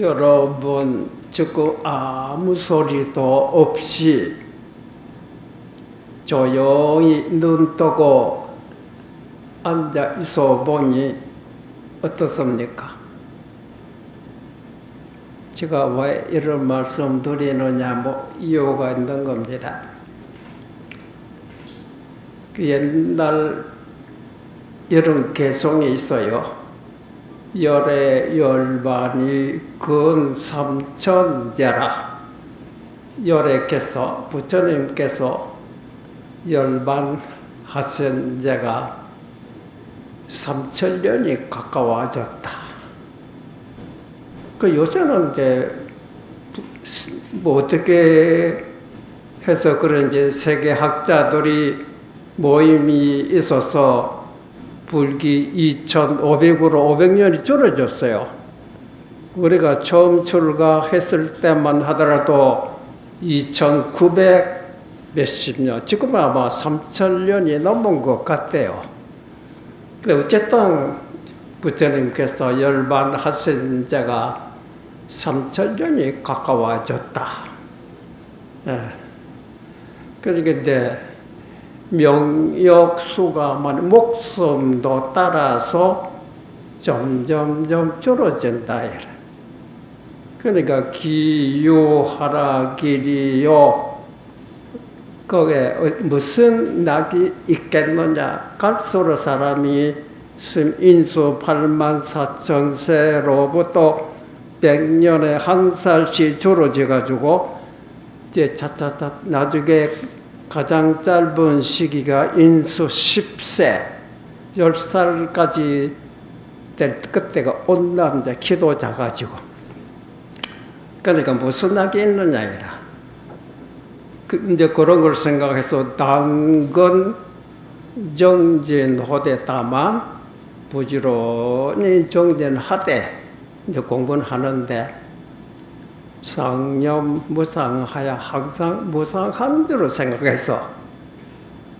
여러분 지금 아무 소리도 없이 조용히 눈 뜨고 앉아 있어 보니 어떻습니까? 제가 왜 이런 말씀 드리느냐 뭐 이유가 있는 겁니다. 그 옛날 이런 개성이 있어요. 열의 열반이 근 삼천제라. 열애께서 부처님께서 열반 하신 제가 삼천년이 가까워졌다. 그 요새는 이제 뭐 어떻게 해서 그런지 세계 학자들이 모임이 있어서 불기 2,500으로 500년이 줄어졌어요. 우리가 처음 출가했을 때만 하더라도 2,900 몇십 년, 지금 아마 3,000년이 넘은 것 같아요. 근데 어쨌든 부처님께서 열반 하신 자가 3,000년이 가까워졌다. 예. 그러니까 이제 명역수가 만 목숨도 따라서 점점점 줄어진다. 그러니까 기유하라 길이요. 거기에 무슨 낙이 있겠느냐? 갈수록 사람이 인수 8만 4천 세로부터 100년에 한 살씩 줄어져 가지고 이제 차차차 나중에 가장 짧은 시기가 인수 10세, 10살까지 될 그때가 이제 키도 작아지고. 그러니까 무슨 낙이 있느냐 이라. 그 이제 그런 걸 생각해서 당근 정진 호대 다만 부지런히 정진하되 이제 공부는 하는데 상념 무상하야 항상 무상한 대로 생각해서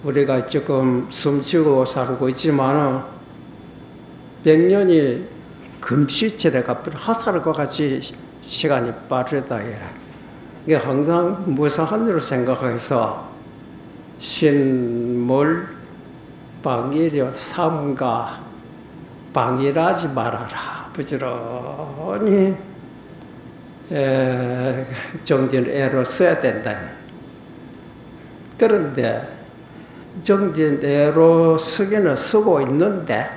우리가 지금 숨쉬고 살고 있지만은 백년이 금시치레가 하살과 같이 시간이 빠르다 이래. 이게 항상 무상한 대로 생각해서 신물 방일여 삼가 방일하지 말아라 부지런히 에, 정진 애로 써야 된다. 그런데 정진 애로 쓰기는 쓰고 있는데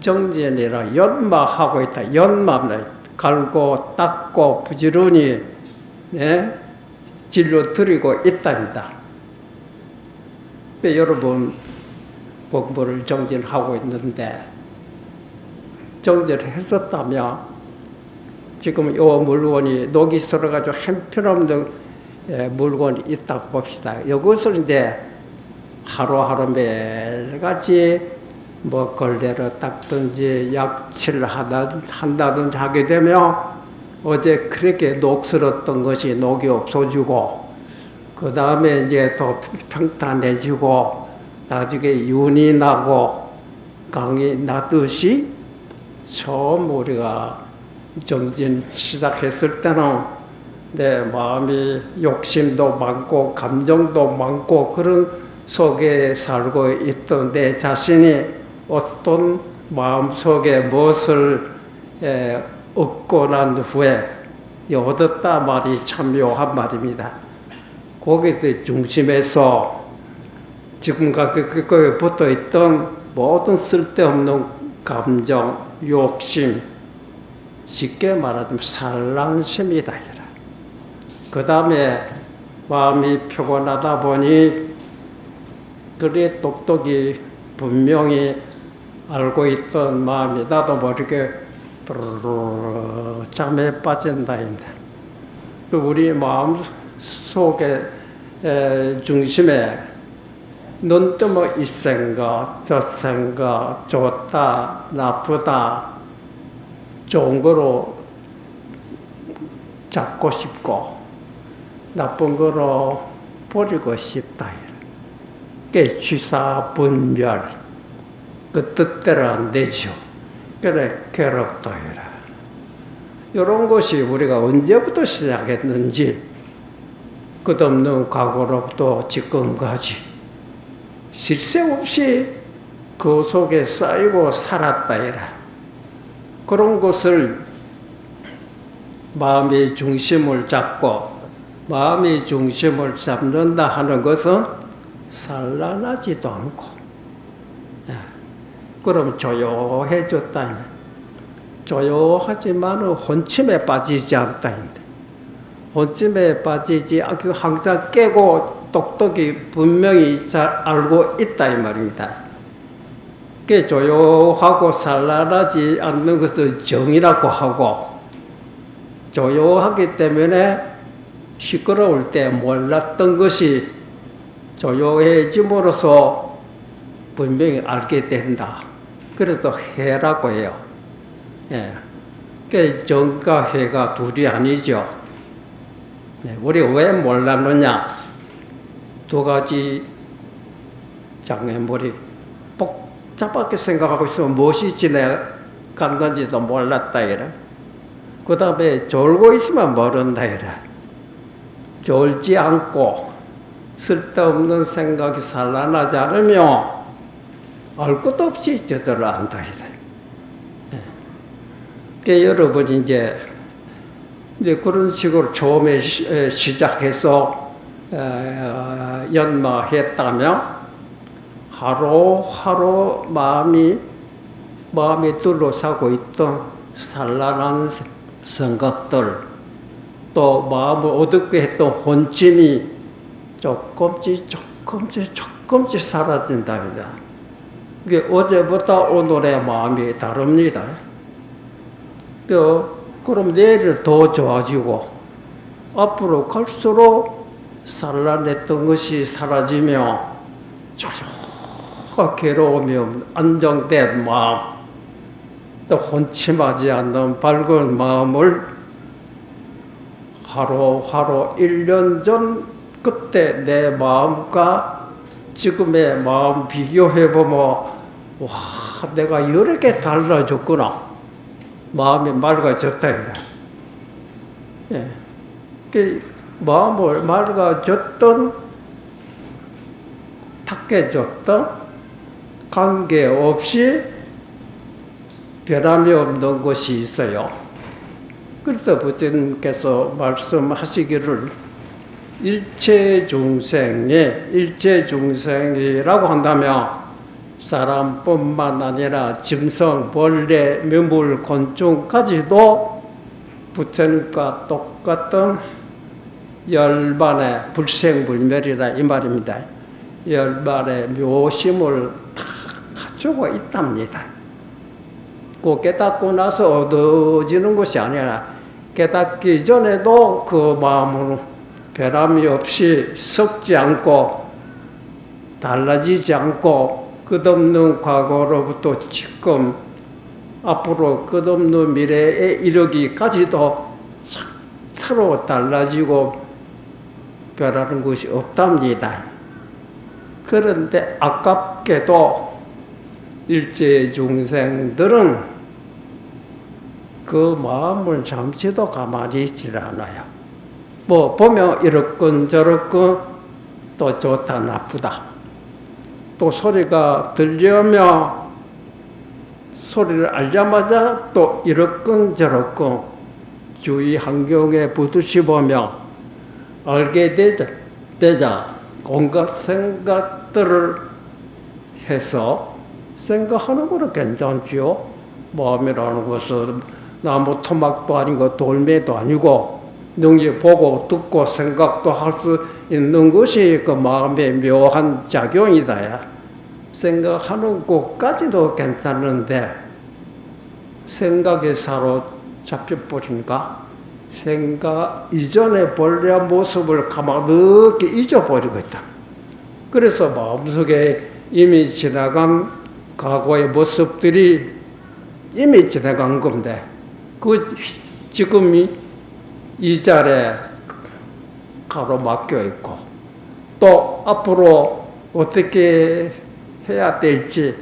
정진이라 연마하고 있다. 연마는 갈고 닦고 부지런히 예? 진로 드리고 있답니다. 여러분 공부를 정진하고 있는데 정진을 했었다면 지금 이 물건이 녹이 쓸어가지고 형편없는 예, 물건이 있다고 봅시다. 이것을 이제 하루하루 매일같이 뭐 걸레로 닦든지 하다, 한다든지 하게 되면 어제 그렇게 녹슬었던 것이 녹이 없어지고 그 다음에 이제 또 평탄해지고 나중에 윤이 나고 강이 나듯이 처음 우리가 정진 시작했을 때는 내 마음이 욕심도 많고 감정도 많고 그런 속에 살고 있던 내 자신이 어떤 마음 속에 무엇을 에, 얻고 난 후에 얻었다 말이 참 묘한 말입니다. 거기에 중심에서 지금까지 그거에 붙어 있던 모든 쓸데없는 감정, 욕심, 쉽게 말하자면 산란심이다. 그 다음에 마음이 피곤하다 보니 그래 똑똑히 분명히 알고 있던 마음이 나도 모르게 잠에 빠진다인데 그 우리 마음 속에 중심에 눈 뜨면 이 생각, 저 생각, 좋다, 나쁘다, 좋은 거로 잡고 싶고, 나쁜 거로 버리고 싶다. 그 취사 분별, 그 뜻대로 안 되죠. 그래, 괴롭다. 이런 것이 우리가 언제부터 시작했는지 끝없는 과거로부터 지금까지 쉴새 없이 그 속에 쌓이고 살았다 이라 그런 것을 마음의 중심을 잡고 마음의 중심을 잡는다 하는 것은 산란하지도 않고 예. 그럼 조용해졌다 조용하지만 혼침에 빠지지 않다 혼침에 빠지지 않고 항상 깨고 똑똑히 분명히 잘 알고 있다 이 말입니다. 그 조용하고 산란하지 않는 것을 정이라고 하고 조용하기 때문에 시끄러울 때 몰랐던 것이 조용해짐으로써 분명히 알게 된다. 그래서 해라고 해요. 예. 그 정과 해가 둘이 아니죠. 네, 우리 왜 몰랐느냐? 두 가지 장애물이 복잡하게 생각하고 있으면 무엇이 지나간 건지도 몰랐다 이래. 그 다음에 졸고 있으면 모른다 이래. 졸지 않고 쓸데없는 생각이 산란하지 않으면 알 것도 없이 저절로 안다 이래. 그 여러분이 이제 이제 그런 식으로 처음에 시작해서 어, 연마했다면 하루하루 마음이 마음이 둘러싸고 있던 산란한 생각들 또 마음을 어둡게 했던 혼침이 조금씩 조금씩 조금씩 사라진답니다. 이게 어제보다 오늘의 마음이 다릅니다. 그, 그럼 내일은 더 좋아지고 앞으로 갈수록 산란했던 것이 사라지며 조용하게 괴로움이 없는 안정된 마음 또 혼침하지 않는 밝은 마음을 하루하루 1년 전 그때 내 마음과 지금의 마음 비교해보면 와 내가 개 달라졌구나 마음이 맑아졌다 이래 예. 그 마음을 맑아졌던 탁해졌던 관계없이 변함이 없는 것이 있어요. 그래서 부처님께서 말씀하시기를 일체 중생의 일체 중생이라고 한다면 사람뿐만 아니라 짐승, 벌레, 명물, 곤충까지도 부처님과 똑같은 열반의 불생불멸이라 이 말입니다. 열반의 묘심을 다 가지고 있답니다. 그 깨닫고 나서 얻어지는 것이 아니라 깨닫기 전에도 그 마음은 변함이 없이 썩지 않고 달라지지 않고 끝없는 과거로부터 지금 앞으로 끝없는 미래에 이르기까지도 서로 달라지고 변하는 것이 없답니다. 그런데 아깝게도 일제 중생들은 그 마음을 잠시도 가만히 있질 않아요. 뭐 보면 이렇건 저렇건 또 좋다 나쁘다. 또 소리가 들려면 소리를 알자마자 또 이렇건 저렇건 주위 환경에 부딪히보며 알게 되자, 되자 온갖 생각들을 해서 생각하는 거는 괜찮지요. 마음이라는 것은 나무 토막도 아니고 돌매도 아니고 능히 보고 듣고 생각도 할 수 있는 것이 그 마음의 묘한 작용이다야. 생각하는 것까지도 괜찮은데 생각에 사로잡혀 버리니까 생각 이전의 본래 모습을 가만히 잊어버리고 있다. 그래서 마음속에 이미 지나간 과거의 모습들이 이미 지나간 건데 그 지금 이 이 자리에 가로막혀 있고 또 앞으로 어떻게 해야 될지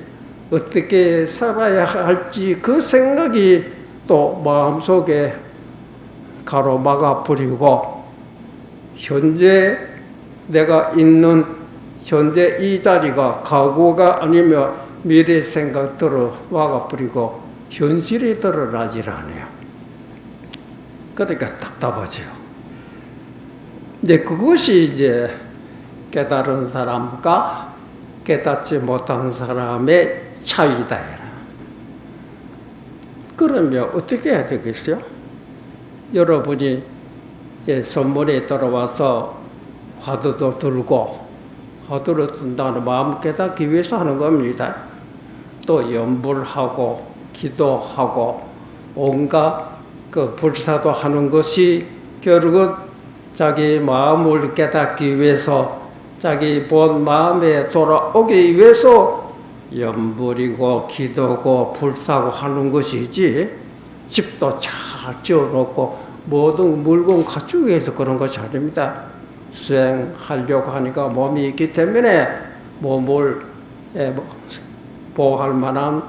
어떻게 살아야 할지 그 생각이 또 마음속에 가로막아 버리고 현재 내가 있는 현재 이 자리가 과거가 아니면 미래 생각들을 와가 버리고 현실이 드러나질 않아요. 그러니까 답답하죠. 근데 그것이 이제 깨달은 사람과 깨닫지 못한 사람의 차이다. 그러면 어떻게 해야 되겠어요? 여러분이 예, 선물에 들어와서 화두도 들고 화두를 든다는 마음 깨닫기 위해서 하는 겁니다. 또 연불하고 기도하고 온갖 그 불사도 하는 것이 결국은 자기 마음을 깨닫기 위해서 자기 본 마음에 돌아오기 위해서 연불이고 기도고 불사고 하는 것이지 집도 잘 지어놓고 모든 물건 갖추기 위해서 그런 것이 아닙니다. 수행하려고 하니까 몸이 있기 때문에 몸을 예, 뭐, 보호할 만한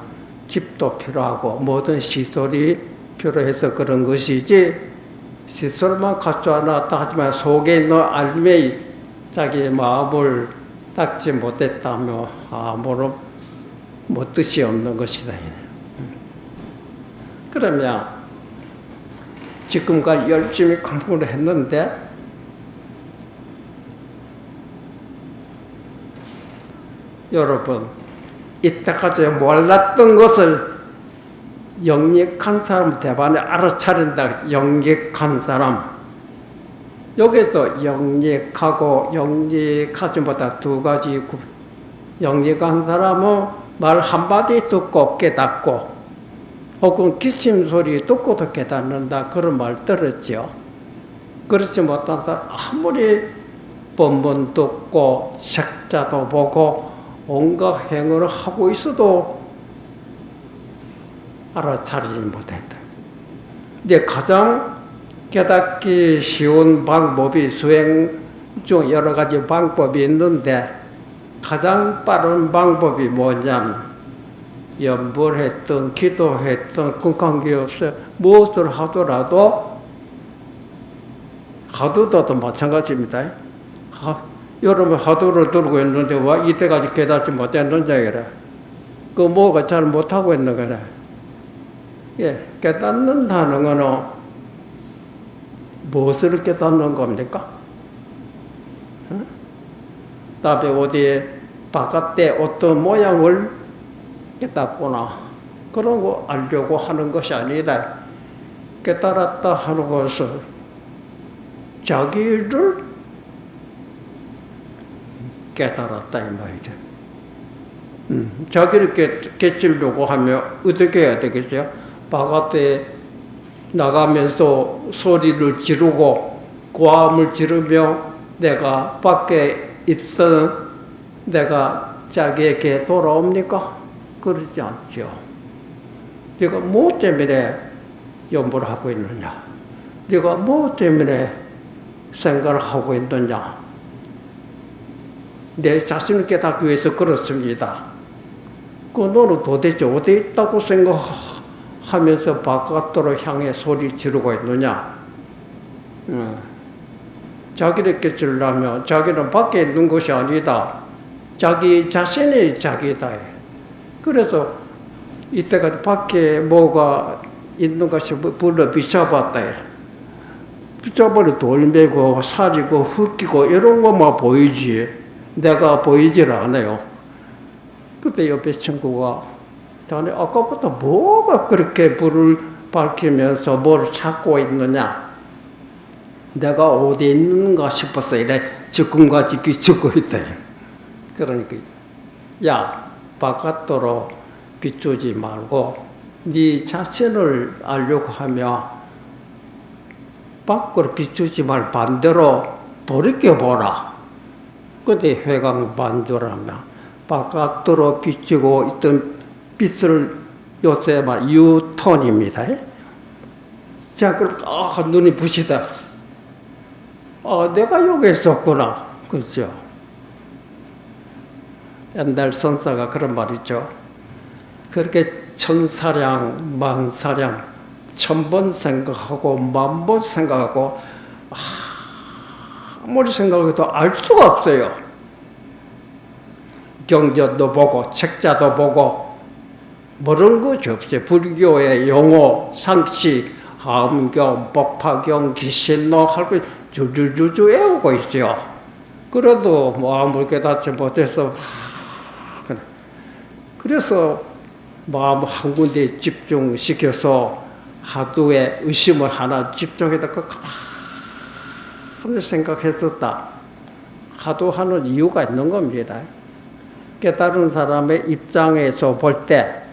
집도 필요하고 모든 시설이 필요해서 그런 것이지 시설만 갖춰놨다 하지만 속에 있는 알매 자기 마음을 닦지 못했다며 아무런 뭐 뜻이 없는 것이다. 그러면 지금까지 열심히 공부를 했는데 여러분 이때까지 몰랐던 것을 영lik한 사람 대반에 알아차린다. 영lik한 사람. 여기서 영lik하고 영lik하지보다 두 가지 구. 영lik한 사람은 말 한마디 듣고 깨닫고 혹은 기침 소리 듣고도 깨닫는다. 그런 말 들었죠. 그렇지 못한 사람 아무리 본문 듣고 책자도 보고 온갖 행위를 하고 있어도 알아차리지 못했다. 근데 가장 깨닫기 쉬운 방법이 수행 중 여러 가지 방법이 있는데 가장 빠른 방법이 뭐냐면 연불했던 기도했던 건강기 없어 무엇을 하더라도 하도도 마찬가지입니다. 하, 여러분 하도를 들고 있는데 와 이때까지 깨닫지 못했는 자이라. 그 뭐가 잘 못하고 있는 거라. 예, 깨닫는다는 거는 무엇을 깨닫는 겁니까? 응? 답에 어디에 바깥에 어떤 모양을 깨닫거나 그런 거 알려고 하는 것이 아니다. 깨달았다 하는 것은 자기를 깨달았다 이 말이죠. 음, 자기를 깨, 깨치려고 하면 어떻게 해야 되겠어요? 바깥에 나가면서 소리를 지르고 고함을 지르며 내가 밖에 있던 내가 자기에게 돌아옵니까? 그러지 않죠. 네가 뭐 때문에 연구를 하고 있느냐? 네가 뭐 때문에 생각을 하고 있느냐? 내 자신을 깨닫기 위해서 그렇습니다. 그 너는 도대체 어디 있다고 생각하면서 바깥으로 향해 소리 지르고 있느냐? 음. 자기를 깨치려면 자기는 밖에 있는 것이 아니다. 자기 자신이 자기다. 그래서 이때까지 밖에 뭐가 있는 것이 불러 비춰봤다. 비춰버려 돌매고 살이고 흙이고 이런 것만 보이지. 내가 보이질 않아요. 그때 옆에 친구가 자네 아까부터 뭐가 그렇게 불을 밝히면서 뭘 찾고 있느냐? 내가 어디 있는가 싶어서 이래 지금까지 비추고 있다. 그러니까 야 바깥으로 비추지 말고 네 자신을 알려고 하며 밖으로 비추지 말 반대로 돌이켜 보라. 그때 회강 반조라며 바깥으로 비추고 있던 빛을 요새 말 유턴입니다. 자, 그 아, 눈이 부시다. 아, 내가 여기 있었구나. 그죠? 옛날 선사가 그런 말 있죠. 그렇게 천사량, 만사량, 천번 생각하고 만번 생각하고 아 무리 생각해도 알 수가 없어요. 경전도 보고 책자도 보고 모르는 것이 없어요. 불교의 용어, 상식, 함경, 법화경, 기신록 할거 줄줄줄줄 외우고 있어요. 그래도 뭐 아무 깨닫지 못해서 그래. 그래서 마음 한 군데 집중시켜서 하루에 의심을 하나 집중해다가 가만히 생각했었다. 하도 하는 이유가 있는 겁니다. 깨달은 사람의 입장에서 볼 때,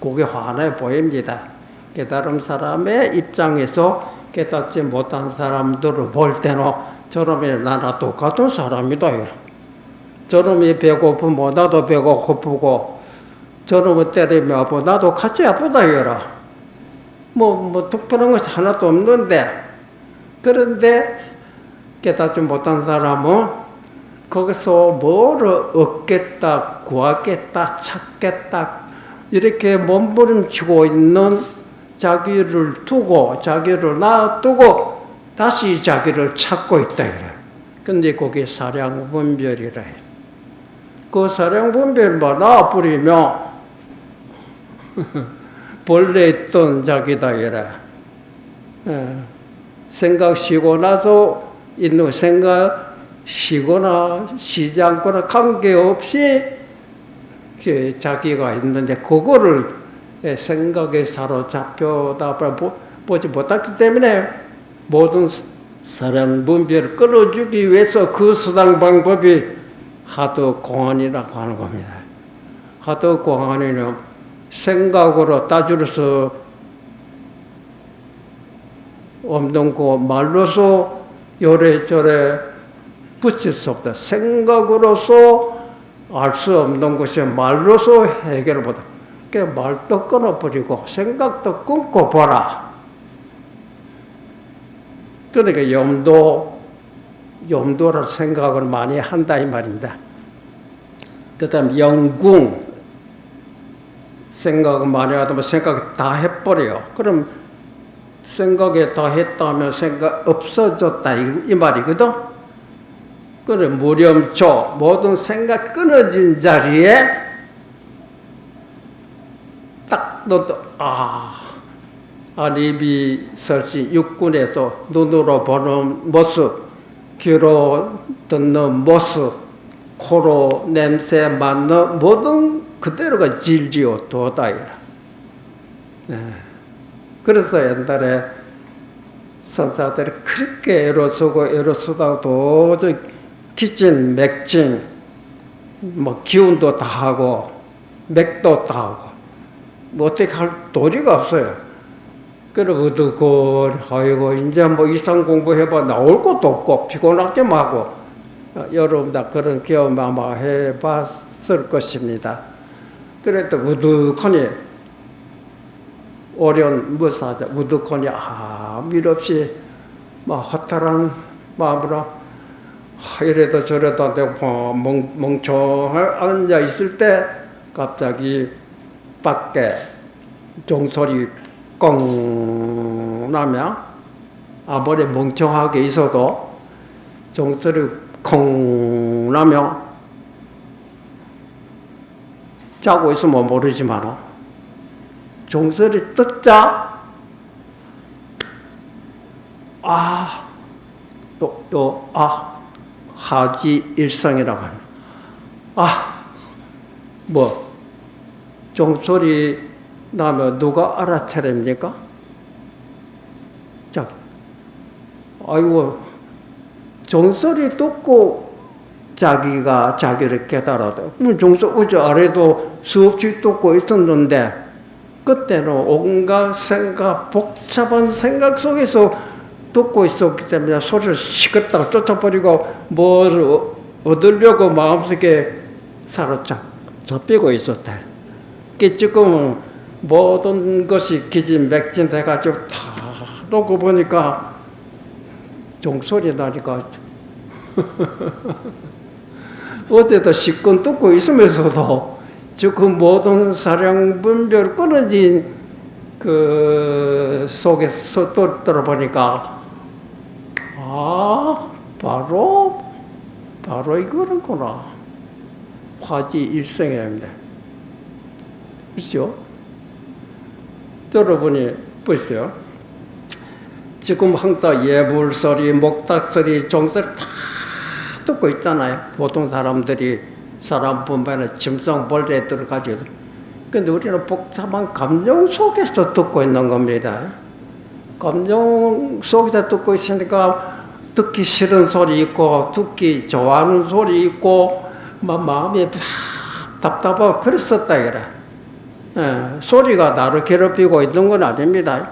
그게 환해 보입니다. 깨달은 사람의 입장에서 깨닫지 못한 사람들을 볼 때는 저놈이 나나 똑같은 사람이다. 저놈이 배고프면 나도 배고프고, 저놈을 때리면 아프고, 나도 같이 아프다. 뭐, 뭐, 특별한 것이 하나도 없는데, 그런데 깨닫지 못한 사람은 거기서 뭐를 얻겠다, 구하겠다, 찾겠다, 이렇게 몸부림치고 있는 자기를 두고, 자기를 놔두고, 다시 자기를 찾고 있다. 이래. 근데 그게 사량분별이라 해. 그 사량분별만 놔버리면, 본래 있던 자기다. 이래. 예. 생각 쉬고 나서 있는 생각 쉬거나 쉬지 않거나 관계없이 그 자기가 있는데 그거를 생각에 사로잡혀다 보지 못했기 때문에 모든 사랑 분별을 끌어주기 위해서 그 수당 방법이 하도 공안이라고 하는 겁니다. 하도 공안이는 생각으로 따지로서 없는 거 말로서 요래저래 붙일 수 없다. 생각으로서 알 수 없는 것이 말로서 해결을 못해. 그 말도 끊어버리고 생각도 끊고 보라. 그러니까 염도, 염도를 생각을 많이 한다 이 말입니다. 그 다음 영궁, 생각을 많이 하다 생각 다 해버려요. 그럼 생각에 다 했다면 생각 없어졌다 이, 이 말이거든. 그래 무렴초 모든 생각 끊어진 자리에 딱 너도 아 아리비 설시 육군에서 눈으로 보는 모습, 귀로 듣는 모습, 코로 냄새 맡는 모든 그대로가 질지요 도다이라. 네. 그래서 옛날에 선사들이 그렇게 애로 쓰고 애로 쓰다가 도저히 기진, 맥진, 뭐 기운도 다 하고 맥도 다 하고 뭐 어떻게 할 도리가 없어요. 그러고도 그 아이고 이제 뭐 이상 공부해봐 나올 것도 없고 피곤하기만 하고 여러분 다 그런 경험 아마 해봤을 것입니다. 그래도 우두커니 오련 무사자 우두커니 아무 일 없이 막 허탈한 마음으로 아, 이래도 저래도 안 되고 멍, 멍청해 앉아 있을 때 갑자기 밖에 종소리 꽁 나면 아무리 멍청하게 있어도 종소리 콩 나면 자고 있으면 모르지만 종소리 듣자 아, 요, 요, 아, 하지 일성이라고 합니다. 아, 뭐, 종소리 나면 누가 알아차립니까? 자, 아이고, 종소리 듣고 자기가 자기를 깨달아도, 종소리 어제 아래도 수없이 듣고 있었는데, 그때는 온갖 생각, 복잡한 생각 속에서 듣고 있었기 때문에 소리를 시끄럽다고 쫓아버리고 뭘 얻으려고 마음속에 사로잡히고 있었다. 그 지금 모든 것이 기진맥진 돼가지고 다 놓고 보니까 종소리 나니까 어제도 시권 듣고 있으면서도 지금 모든 사량 분별 끊어진 그 속에서 또 들어보니까 아 바로 바로 이거는구나 화지 일생입니다. 그렇죠? 들어보니 보세요. 지금 항상 예불 소리, 목탁 소리, 종소리 다 듣고 있잖아요. 보통 사람들이 사람 보면은 짐승 벌레 들어가지. 근데 우리는 복잡한 감정 속에서 듣고 있는 겁니다. 감정 속에서 듣고 있으니까 듣기 싫은 소리 있고 듣기 좋아하는 소리 있고 막 마음이 답답하고 그랬었다 그래. 예, 소리가 나를 괴롭히고 있는 건 아닙니다.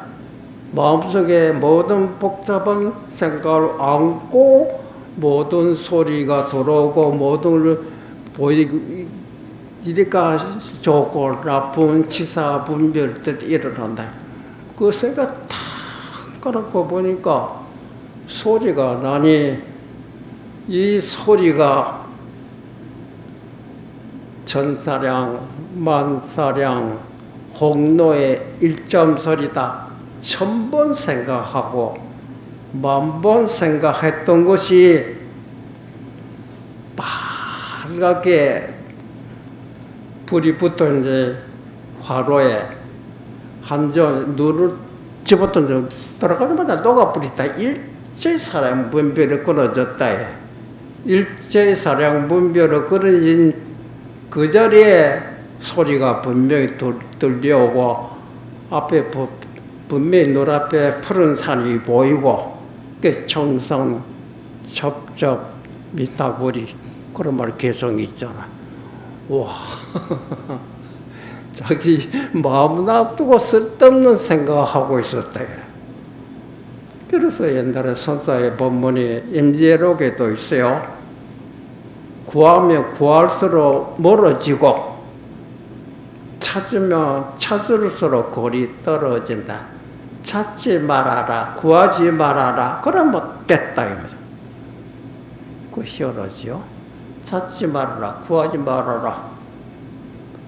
마음속에 모든 복잡한 생각을 안고 모든 소리가 들어오고 모든 보이니까 좋고 나쁜 치사 분별들이 일어난다. 그 생각 다 깔아고 보니까 소리가 나니 이 소리가 천사량, 만사량, 홍로의 일점소리다. 천번 생각하고 만번 생각했던 것이 빨갛게 불이 붙어 이제 화로에 한점 눈을 집었던 들어가자마자 녹아 버리다 일제 사랑 분별이 끊어졌다. 일제 사랑 분별이 끊어진 그 자리에 소리가 분명히 들, 들려오고 앞에 부, 분명히 눈앞에 푸른 산이 보이고 그 청성, 첩첩, 미타구리 그런 말 개성이 있잖아. 와, 자기 마음 놔두고 쓸데없는 생각하고 있었다. 그래서 옛날에 선사의 본문이 임재록에도 있어요. 구하면 구할수록 멀어지고 찾으면 찾을수록 거리 떨어진다. 찾지 말아라, 구하지 말아라. 그러면 됐다 이거죠. 그 히어로지요. 찾지 말아라, 구하지 말아라.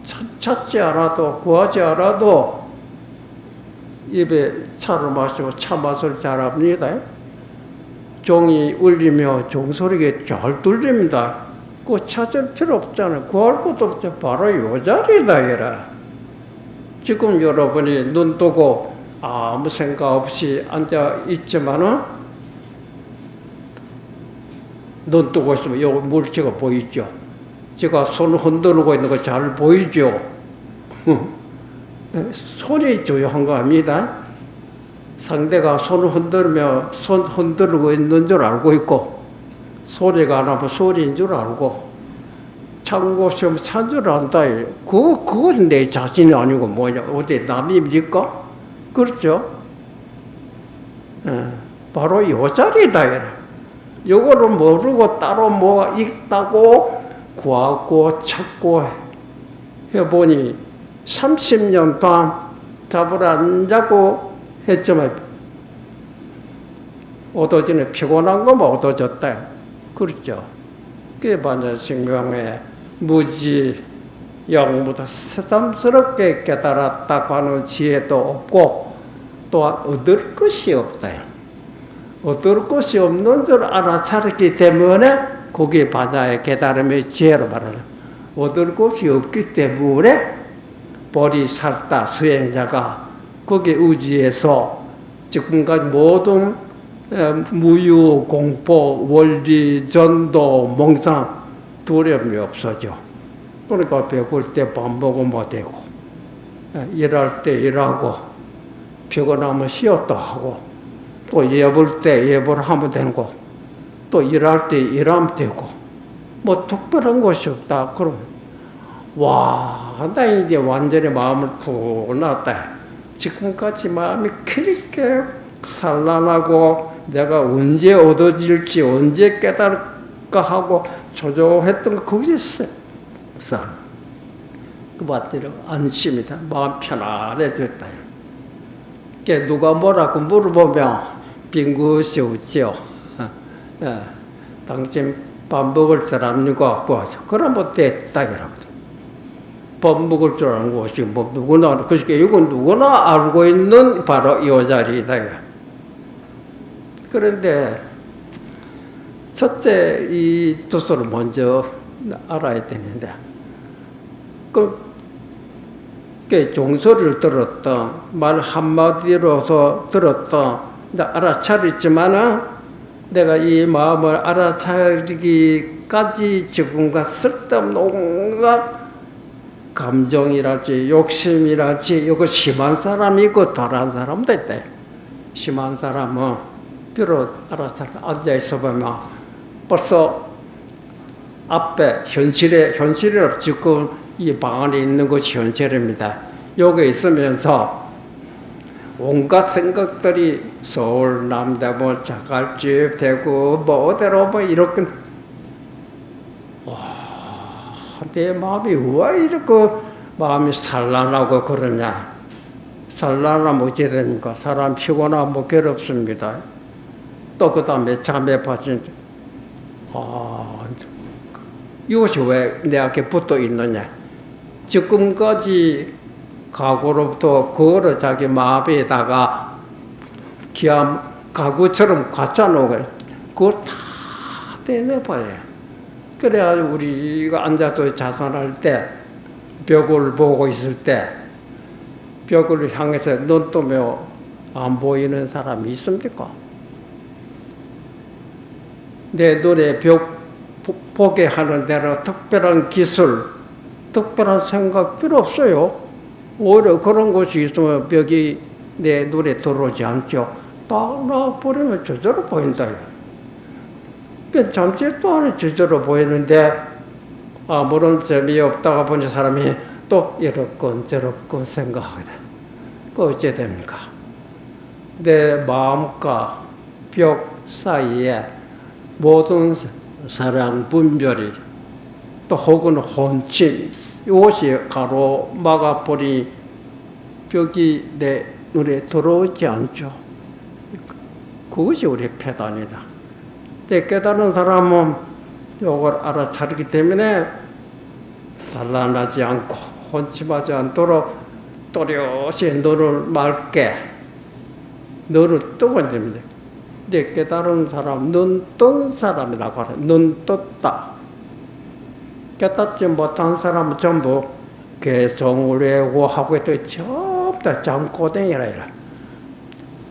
찾, 찾지 않아도 구하지 않아도 입에 차를 마시고 차 맛을 잘 압니다. 종이 울리며 종소리가 잘 들립니다. 그 찾을 필요 없잖아요. 구할 것도 없죠. 바로 요 자리다, 이라. 지금 여러분이 눈 뜨고 아무 생각 없이 앉아 있지만은 눈 뜨고 있으면 요 물체가 보이죠. 제가 손 흔들고 있는 거 잘 보이죠. 손이 중요한 거 압니다. 상대가 손을 흔들며 손 흔들고 있는 줄 알고 있고 소리가 나면 소리인 줄 알고 찬 곳이 오면 찬줄 안다. 그거, 그건 내 자신이 아니고 뭐냐. 어디 남입니까? 그렇죠? 예, 바로 요 자리다. 요거를 모르고 따로 뭐가 있다고 구하고 찾고 해보니 30년 동안 잡을 안 잡고 했지만 얻어지는 피곤한 거만 얻어졌다. 그렇죠? 그게 반자 생명의 무지 영무도 새삼스럽게 깨달았다고 하는 지혜도 없고 또한 얻을 것이 없다. 얻을 것이 없는 줄 알아차렸기 때문에 거기 바다의 깨달음의 지혜로 말하는 얻을 것이 없기 때문에 벌이 살다 수행자가 거기 의지에서 지금까지 모든 무유, 공포, 원리, 전도, 몽상 두려움이 없어져. 그러니까 배울 때 밥 먹으면 되고, 일할 때 일하고, 피곤하면 쉬었다 하고, 또 예볼 때 예보를 하면 되고, 또 일할 때 일하면 되고, 뭐 특별한 것이 없다. 그럼, 와, 나 이제 완전히 마음을 푹 놨다. 지금까지 마음이 그렇게 산란하고 내가 언제 얻어질지 언제 깨달을까 하고 조조했던 거 거기서 산. 그 맞대로 안심이다. 마음 편안해졌다. 그 누가 뭐라고 물어보면 빈 것이 없지요. 예, 당신 밥 먹을 사람 누가 없고 그러면 됐다 이러거든. 밥 먹을 줄 아는 것이 뭐 누구나 그러니까 이건 누구나 알고 있는 바로 이 자리이다. 그런데 첫째 이 두서를 먼저 알아야 되는데 그, 그 종소리를 들었다 말 한마디로서 들었다 알아차렸지만은 내가 이 마음을 알아차리기까지 지금과 쓸데없는 온갖 감정이랄지 욕심이랄지 이거 심한 사람이 있고 덜한 사람도 있다. 심한 사람은 비록 알아서 앉아 있어 보면 벌써 앞에 현실에 현실을 지금 이 방 안에 있는 것이 현실입니다. 여기 있으면서 온갖 생각들이 서울 남대문 자갈집 대구 뭐 어디로 뭐 이렇게 내 마음이 왜 이렇게 마음이 산란하고 그러냐? 산란하면 어찌 됩니까? 사람 피곤하면 괴롭습니다. 또 그 다음에 잠에 빠진, 아, 이것이 왜 내한테 붙어 있느냐? 지금까지 과거로부터 그거를 자기 마음에다가 기암 가구처럼 갖춰놓은 거예요. 그걸 다 떼내버려요. 그래가지고 우리가 앉아서 자산할 때 벽을 보고 있을 때 벽을 향해서 눈 뜨며 안 보이는 사람이 있습니까? 내 눈에 벽 보- 보게 하는 데는 특별한 기술, 특별한 생각 필요 없어요. 오히려 그런 것이 있으면 벽이 내 눈에 들어오지 않죠. 딱 놔버리면 저절로 보인다. 그 잠시 동안은 제대로 보이는데 아무런 재미 없다가 보니 사람이 또 이렇건 저렇건 생각하게 돼. 그 어째 됩니까? 내 마음과 벽 사이에 모든 사랑 분별이 또 혹은 혼침 이 것이 가로 막아버리 벽이 내 눈에 들어오지 않죠. 그것이 우리 패단이다. 깨달은 사람은 이걸 알아차리기 때문에 산란하지 않고 혼침하지 않도록 또렷이 눈을 맑게 눈을 뜨면 됩니다. 근데 깨달은 사람, 눈 뜬 사람이라고 하래. 눈 떴다. 깨닫지 못한 사람은 전부 개성을 외고 하고 있더 전부 다 잠꼬댕이라 이래.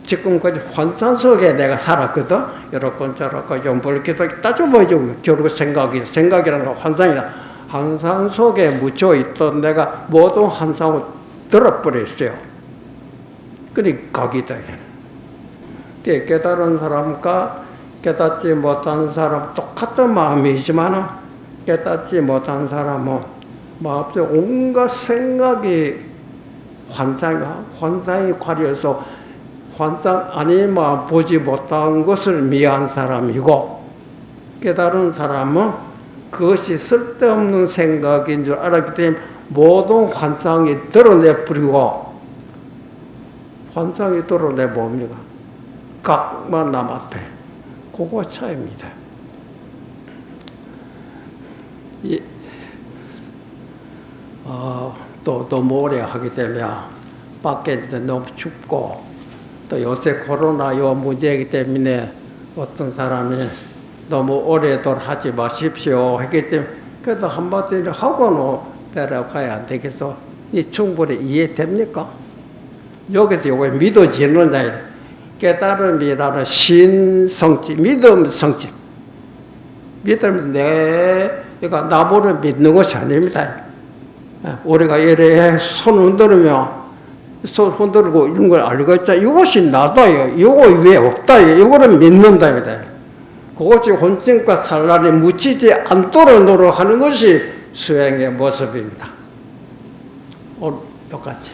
지금까지 환상 속에 내가 살았거든. 이렇건 저렇건 연불기도 따져보죠. 결국 생각이 생각이라는 건 환상이다. 환상 속에 묻혀 있던 내가 모든 환상을 들어버렸어요. 그니 각이다. 이게 깨달은 사람과 깨닫지 못한 사람 똑같은 마음이지만 깨닫지 못한 사람은 마음속에 온갖 생각이 환상이 환상이 과려서 환상 아니면 보지 못한 것을 미한 사람이고 깨달은 사람은 그것이 쓸데없는 생각인 줄 알았기 때문에 모든 환상이 드러내 버리고 환상이 드러내 뭡니까? 각만 남았대. 그거 차이입니다. 이, 어, 또 너무 오래 하게 되면 밖에 너무 춥고 또 요새 코로나 요 문제이기 때문에 어떤 사람이 너무 오래도 하지 마십시오 했기 때문에 그래도 한마디를 하고는 데려가야 안 되겠어. 이 충분히 이해됩니까? 여기서 왜 믿어지느냐 깨달음이라는 신성지 믿음 성지 믿음 내 가 나무를 믿는 것이 아닙니다. 우리가 이래 손 흔들으면 손 흔들고 이런 걸 알고 있다. 이것이 나다요. 이거 왜 없다. 이거는 믿는다입니다. 그것이 혼증과 산란에 묻히지 않도록 노력하는 것이 수행의 모습입니다. 오늘 여기까지.